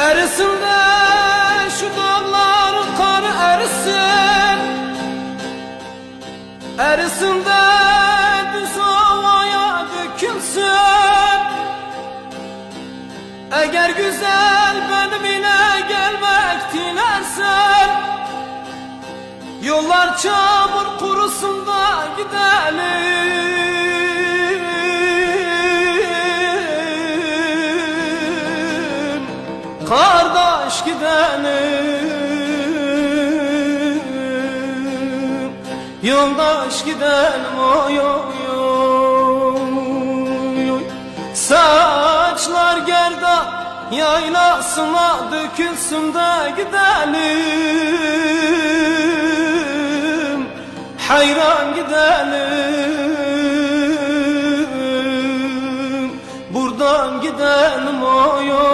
Erisin de şu dağların karı erisin. Erisin de düz havaya dökülsün. Eğer güzel benimle gelmek dilersen Yollar çamur kurusun da gidelim Kardeş gidelim. Yoldaş gidelim oy oy oy Saçlar gerda yaylasına dökülsün de gidelim. Hayran gidelim. Buradan gidelim oy oy